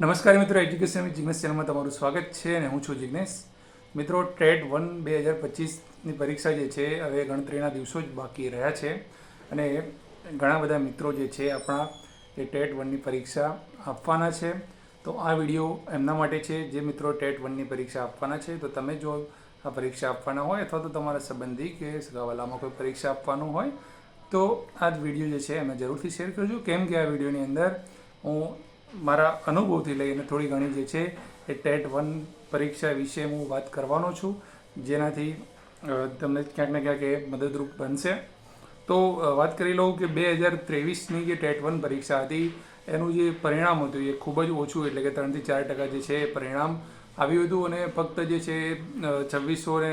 નમસ્કાર મિત્રો education with ચેનલમાં તમારું સ્વાગત છે અને હું છું જિગ્નેશ. મિત્રો ટેટ વન બે હજાર પચીસની પરીક્ષા જે છે, હવે ગણતરીના દિવસો જ બાકી રહ્યા છે અને ઘણા બધા મિત્રો જે છે, આપણા એ ટેટ વનની પરીક્ષા આપવાના છે. તો આ વીડિયો એમના માટે છે, જે મિત્રો ટેટ વનની પરીક્ષા આપવાના છે, તો તમે જો આ પરીક્ષા આપવાના હોય અથવા તો તમારા સંબંધી કે સગાવાલામાં કોઈ પરીક્ષા આપવાનું હોય, તો આ જ વીડિયો જે છે, એમને જરૂરથી શેર કરજો. કેમ કે આ વિડીયોની અંદર હું મારા અનુભવથી લઈને થોડી ઘણી જે છે એ ટેટ વન પરીક્ષા વિશે હું વાત કરવાનો છું, જેનાથી તમને ક્યાંક ને ક્યાંક એ મદદરૂપ બનશે. તો વાત કરી લઉં કે બે હજાર ત્રેવીસની જે ટેટ વન પરીક્ષા હતી, એનું જે પરિણામ હતું એ ખૂબ જ ઓછું, એટલે કે ત્રણથી ચાર ટકા જે છે એ પરિણામ આવ્યું હતું અને ફક્ત જે છે છવ્વીસો ને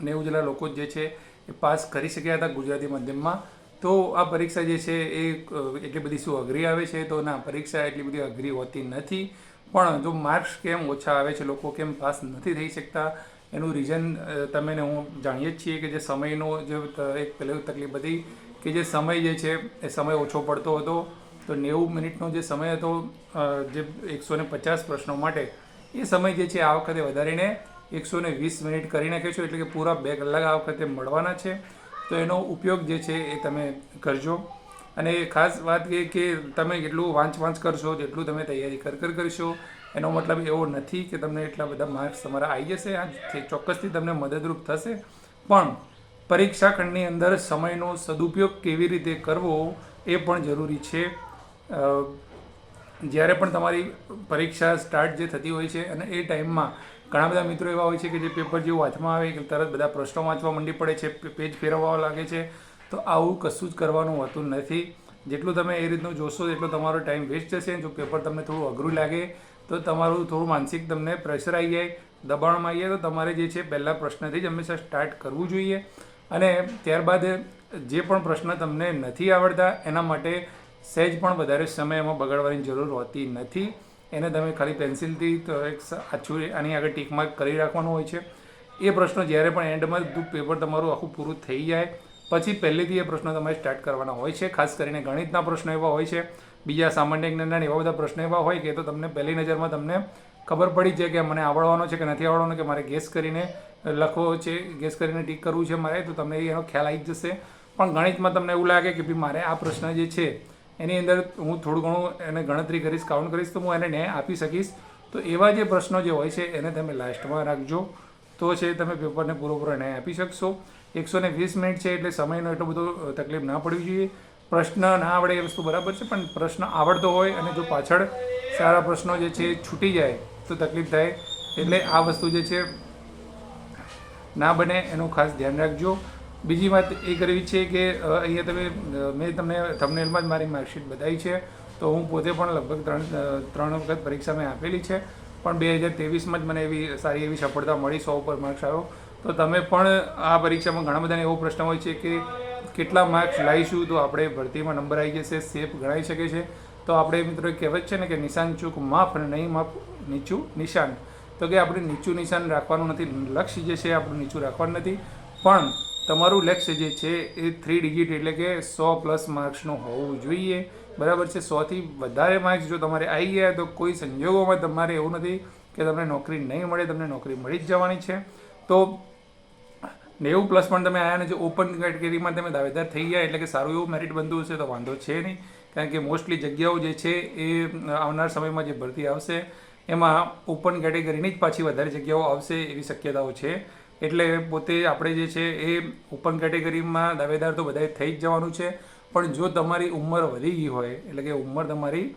નેવું જેટલા લોકો જે છે એ પાસ કરી શક્યા હતા ગુજરાતી માધ્યમમાં. તો આ પરીક્ષા જે છે એ એટલી બધી શું અઘરી આવે છે? તો ના, પરીક્ષા એટલી બધી અઘરી હોતી નથી. પણ જો માર્ક્સ કેમ ઓછા આવે છે, લોકો કેમ પાસ નથી થઈ શકતા? એનું રીઝન તમે ને હું જાણીએ જ છીએ કે જે સમયનો જે એક પહેલી તકલીફ હતી કે જે સમય જે છે, એ સમય ઓછો પડતો હતો. તો નેવું મિનિટનો જે સમય હતો જે એકસો ને પચાસ પ્રશ્નો માટે, એ સમય જે છે, આ વખતે વધારીને એકસો ને વીસ મિનિટ કરી નાખ્યો છે. એટલે કે પૂરા બે કલાક આ વખતે મળવાના છે. તો એનો ઉપયોગ જે છે એ તમે કરજો. અને ખાસ વાત એ કે તમે જેટલું વાંચ વાંચ કરશો, જેટલું તમે તૈયારી કર કર કરશો, એનો મતલબ એવો નથી કે તમને એટલા બધા માર્ક્સ તમારા આવી જશે, આ ચોક્કસથી તમને મદદરૂપ થશે. પણ પરીક્ષા ખંડની અંદર સમયનો સદુપયોગ કેવી રીતે કરવો એ પણ જરૂરી છે. જ્યારે પણ તમારી પરીક્ષા સ્ટાર્ટ જે થતી હોય છે અને એ ટાઈમમાં ઘણા બધા મિત્રો એવા હોય છે કે જે પેપર જેવું હાથમાં આવે કે તરત બધા પ્રશ્નો વાંચવા મંડી પડે છે પેજ ફેરવવા લાગે છે, તો આવું કશું જ કરવાનું હોતું નથી. જેટલું તમે એ રીતનું જોશો એટલો તમારો ટાઈમ વેસ્ટ જશે જો પેપર તમને થોડું અઘરું લાગે, તો તમારું થોડું માનસિક તમને પ્રેશર આવી જાય, દબાણમાં આવી જાય, તો તમારે જે છે પહેલાં પ્રશ્નથી જ હંમેશા સ્ટાર્ટ કરવું જોઈએ. અને ત્યારબાદ જે પણ પ્રશ્ન તમને નથી આવડતા, એના માટે સહેજ પણ વધારે સમય એમાં બગાડવાની જરૂર હોતી નથી. એને તમે ખાલી પેન્સિલથી તો એક આછું આની આગળ ટીક માર્ક કરી રાખવાનું હોય છે. એ પ્રશ્નો જ્યારે પણ એન્ડમાં પેપર તમારું આખું પૂરું થઈ જાય, પછી પહેલેથી એ પ્રશ્નો તમારે સ્ટાર્ટ કરવાના હોય છે. ખાસ કરીને ગણિતના પ્રશ્નો એવા હોય છે. બીજા સામાન્ય જ્ઞાન એવા બધા પ્રશ્નો એવા હોય કે તો તમને પહેલી નજરમાં તમને ખબર પડી જાય કે મને આવડવાનો છે કે નથી આવડવાનો, કે મારે ગેસ કરીને લખવો છે, ગેસ કરીને ટીક કરવું છે મારે, તો તમને એનો ખ્યાલ આવી જશે. પણ ગણિતમાં તમને એવું લાગે કે ભાઈ મારે આ પ્રશ્ન જે છે એની અંદર હું થોડું ઘણું એને ગણતરી કરીશ કાઉન્ટ કરીશ, તો હું એને ન્યાય આપી શકીશ. તો એવા જે પ્રશ્નો જે હોય છે, એને તમે લાસ્ટમાં રાખજો. તો છે, તમે પેપરને પૂરેપૂરો ન્યાય આપી શકશો. એકસો ને વીસ મિનિટ છે, એટલે સમયનો એટલો બધો તકલીફ ના પડવી જોઈએ. પ્રશ્ન ના આવડે એ વસ્તુ બરાબર છે, પણ પ્રશ્ન આવડતો હોય અને જો પાછળ સારા પ્રશ્નો જે છે, છૂટી જાય, તો તકલીફ થાય. એટલે આ વસ્તુ જે છે, ના બને, એનું ખાસ ધ્યાન રાખજો. બીજી વાત એ કરવી છે કે અહીંયા તમે મેં તમને થંબનેલમાં જ મારી માર્કશીટ બતાવી છે, તો હું પોતે પણ લગભગ ત્રણ ત્રણ વખત પરીક્ષા મેં આપેલી છે, પણ બે હજાર ત્રેવીસમાં જ મને એવી સારી એવી સફળતા મળી, સો ઉપર માર્ક્સ આવ્યો. તો તમે પણ આ પરીક્ષામાં ઘણા બધાને એવો પ્રશ્ન હોય છે કે, કેટલા માર્ક્સ લાવીશું? તો આપણે ભરતીમાં નંબર આવી જશે સેફ ગણાઈ શકે છે. તો આપણે મિત્રો કહેવત છે ને કે, નિશાન ચૂક માફ અને નહીં માફ, નીચું નિશાન. તો કે આપણે નીચું નિશાન રાખવાનું નથી, લક્ષ્ય જે છે આપણું નીચું રાખવાનું નથી. પણ તમારું લક્ષ્ય જે છે એ થ્રી ડિજિટ એટલે કે સો પ્લસ માર્ક્સનું હોવું જોઈએ. બરાબર છે? સોથી વધારે માર્ક્સ જો તમારે આવી ગયા તો કોઈ સંજોગોમાં તમારે એવું નથી કે તમને નોકરી નહીં મળે, તમને નોકરી મળી જ જવાની છે. તો નેવું પ્લસ પણ તમે આવ્યા ને જો ઓપન કેટેગરીમાં તમે દાવેદાર થઈ ગયા એટલે કે સારું એવું મેરિટ બનતું હશે તો વાંધો છે નહીં. કારણ કે મોસ્ટલી જગ્યાઓ જે છે એ આવનાર સમયમાં જે ભરતી આવશે, એમાં ઓપન કેટેગરીની જ પાછી વધારે જગ્યાઓ આવશે એવી શક્યતાઓ છે. એટલે પોતે આપણે જે છે એ ઓપન કેટેગરીમાં દાવેદાર તો બધાએ થઈ જ જવાનું છે. પણ જો તમારી ઉંમર વધી ગઈ હોય, એટલે કે ઉંમર તમારી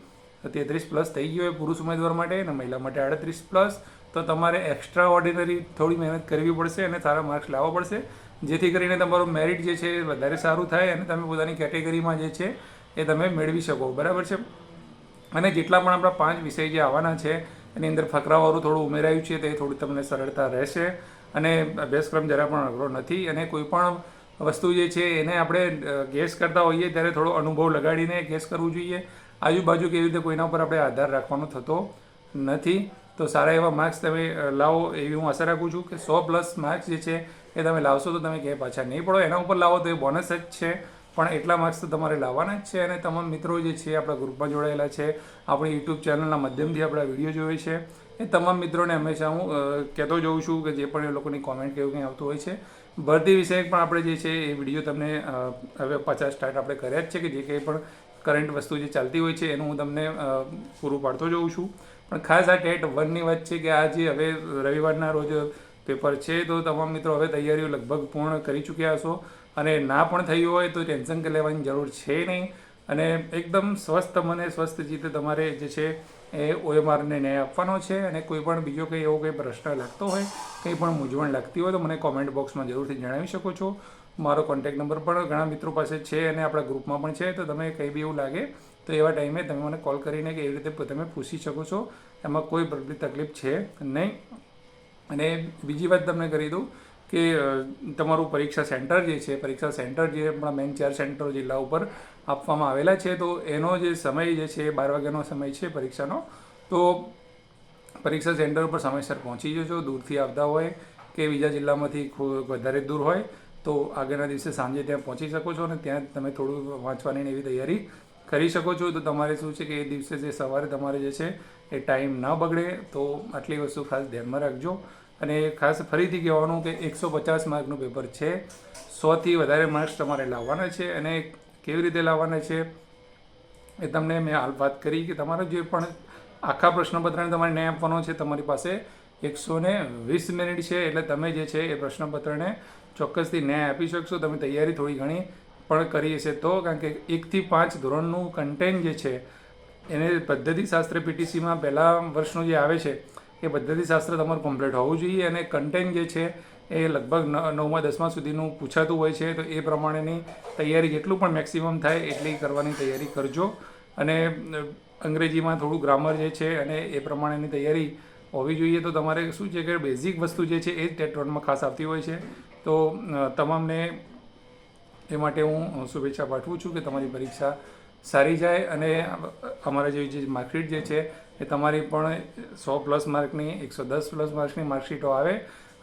તેત્રીસ પ્લસ થઈ ગઈ હોય પુરુષ ઉમેદવાર માટે અને મહિલા માટે આડત્રીસ પ્લસ તો તમારે એક્સ્ટ્રા ઓર્ડિનરી થોડી મહેનત કરવી પડશે અને સારા માર્ક્સ લાવવા પડશે. જેથી કરીને તમારું મેરિટ જે છે એ વધારે સારું થાય અને તમે પોતાની કેટેગરીમાં જે છે એ તમે મેળવી શકો. બરાબર છે? અને જેટલા પણ આપણા પાંચ વિષય જે આવવાના છે, એની અંદર ફકરાવાળું થોડું ઉમેરાયું છે, તે થોડું તમને સરળતા રહેશે. અને અભ્યાસક્રમ જરા પણ અઘરો નથી અને કોઈ પણ વસ્તુ જે છે એને આપણે ગેસ કરતા હોઈએ ત્યારે થોડો અનુભવ લગાડીને ગેસ કરવું જોઈએ. આજુબાજુ કેવી રીતે કોઈના ઉપર આપણે આધાર રાખવાનો થતો નથી. તો સારા એવા માર્ક્સ તમે લાવો એવી હું આશા રાખું છું કે સો પ્લસ માર્ક્સ જે છે એ તમે લાવશો તો તમે ક્યાંય પાછા નહીં પડો. એના ઉપર લાવો તો એ બોનસ જ છે, પણ એટલા માર્ક્સ તો તમારે લાવવાના જ છે. અને તમામ મિત્રો જે છે આપણા ગ્રુપમાં જોડાયેલા છે, આપણી યુટ્યુબ ચેનલના માધ્યમથી આપણા વીડિયો જોવે છે. એ તમામ મિત્રોને હંમેશા હું કહેતો જોઉં છું કે જે પણ એ લોકોની કોમેન્ટ કે એવું કંઈ આવતું હોય છે. ભરતી વિષયક પણ આપણે જે છે એ વીડિયો તમને હવે પચાસ સ્ટાર્ટ આપણે કર્યા જ છે કે જે કંઈ પણ કરંટ વસ્તુ જે ચાલતી હોય છે એનું હું તમને પૂરું પાડતો જોઉં છું. પણ ખાસ આ ટેટ વનની વાત છે કે આ જે હવે રવિવારના રોજ પેપર છે તો તમામ મિત્રો હવે તૈયારીઓ લગભગ પૂર્ણ કરી ચૂક્યા હશો. અને ના પણ થયું હોય તો ટેન્શન લેવાની જરૂર છે નહીં. અને એકદમ સ્વસ્થ મને સ્વસ્થ જીતે તમારે જે છે એ ઓએમઆરને ન્યાય આપવાનો છે અને કોઈ પણ બીજો કંઈ એવો કંઈ પ્રશ્ન લાગતો હોય, કંઈ પણ મૂંઝવણ લાગતી હોય તો મને કોમેન્ટ બોક્સમાં જરૂરથી જણાવી શકો છો. મારો કોન્ટેક્ટ નંબર પણ ઘણા મિત્રો પાસે છે અને આપણા ગ્રુપમાં પણ છે, તો તમે કંઈ બી એવું લાગે તો એવા ટાઈમે તમે મને કોલ કરીને કે એવી રીતે તમે પૂછી શકો છો. એમાં કોઈ તકલીફ છે નહીં. અને બીજી વાત તમને કરી દઉં કે તમારું પરીક્ષા સેન્ટર જે છે, પરીક્ષા સેન્ટર જે આપણા મેન ચાર સેન્ટરો જિલ્લા ઉપર આપવામાં આવેલા છે. તો એનો જે સમય જે છે, બાર વાગ્યાનો સમય છે પરીક્ષાનો, તો પરીક્ષા સેન્ટર ઉપર સમયસર પહોંચી જજો. દૂરથી આવતા હોય કે બીજા જિલ્લામાંથી વધારે દૂર હોય, તો આગળના દિવસે સાંજે ત્યાં પહોંચી શકો છો અને ત્યાં તમે થોડું વાંચવાની એવી તૈયારી કરી શકો છો. તો તમારે શું છે કે એ દિવસે જે સવારે તમારે જે છે એ ટાઈમ ન બગડે. તો આટલી વસ્તુ ખાસ ધ્યાનમાં રાખજો. અને ખાસ ફરીથી કહેવાનું કે એકસો પચાસ માર્કનું પેપર છે. સોથી વધારે માર્ક્સ તમારે લાવવાના છે અને કેવી રીતે લાવવાના છે એ તમને મેં હાલ વાત કરી કે તમારા જે પણ આખા પ્રશ્નપત્રને તમારે ન્યાય આપવાનો છે, તમારી પાસે એકસો ને વીસ મિનિટ છે એટલે તમે જે છે એ પ્રશ્નપત્રને ચોક્કસથી ન્યાય આપી શકશો. તમે તૈયારી થોડી ઘણી પણ કરી હશે તો, કારણ કે એકથી પાંચ ધોરણનું કન્ટેન્ટ જે છે, એને પદ્ધતિશાસ્ત્ર પીટીસીમાં પહેલા વર્ષનું જે આવે છે, એ પદ્ધતિશાસ્ત્ર તમારું કમ્પ્લીટ હોવું જોઈએ અને કન્ટેન્ટ જે છે એ લગભગ નવમાં, દસમા સુધીનું પૂછાતું હોય છે, તો એ પ્રમાણેની તૈયારી જેટલું પણ મેક્સિમમ થાય એટલી કરવાની તૈયારી કરજો. અને અંગ્રેજીમાં થોડું ગ્રામર જે છે અને એ પ્રમાણેની તૈયારી હોવી જોઈએ, તો તમારે શું છે કે બેઝિક વસ્તુ જે છે એ જ ટેટ ખાસ આવતી હોય છે. તો તમામને એ માટે હું શુભેચ્છા પાઠવું છું કે તમારી પરીક્ષા સારી જાય અને અમારા જેવી જે માર્કશીટ જે છે એ તમારી પણ સો પ્લસ માર્કની એકસો દસ પ્લસ માર્ક્સની માર્કશીટો આવે.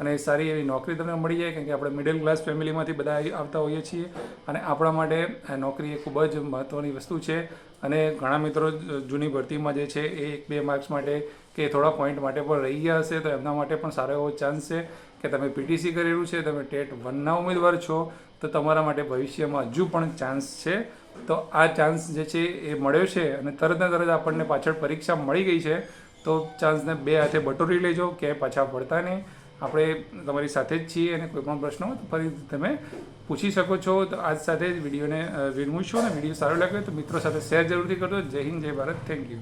અને સારી એવી નોકરી તમને મળી જાય, કારણ કે આપણે મિડલ ક્લાસ ફેમિલીમાંથી બધા આવતા હોઈએ છીએ. અને આપણા માટે નોકરી એ ખૂબ જ મહત્ત્વની વસ્તુ છે. અને ઘણા મિત્રો જૂની ભરતીમાં જે છે, એ એક બે માર્ક્સ માટે કે થોડા પોઈન્ટ માટે પણ રહી ગયા હશે, તો એમના માટે પણ સારો એવો ચાન્સ છે કે તમે પીટીસી કરેલું છે, તમે ટેટ વનના ઉમેદવાર છો, તો તમારા માટે ભવિષ્યમાં હજુ પણ ચાન્સ છે. તો આ ચાન્સ જે છે, એ મળ્યો છે અને તરત ને તરત આપણને પાછળ પરીક્ષા મળી ગઈ છે, તો ચાન્સને બે હાથે બટોરી લેજો, ક્યાંય પાછા પડતા નહીં. આપણે તમારી સાથે જ છીએ અને કોઈ પણ પ્રશ્ન હોય તો ફરી તમે પૂછી શકો છો. તો આજ સાથે જ વિડીયોને વિરમું છું અને વીડિયો સારો લાગ્યો તો મિત્રો સાથે શેર જરૂરથી કરજો. જય હિન્દ, જય ભારત. Thank you.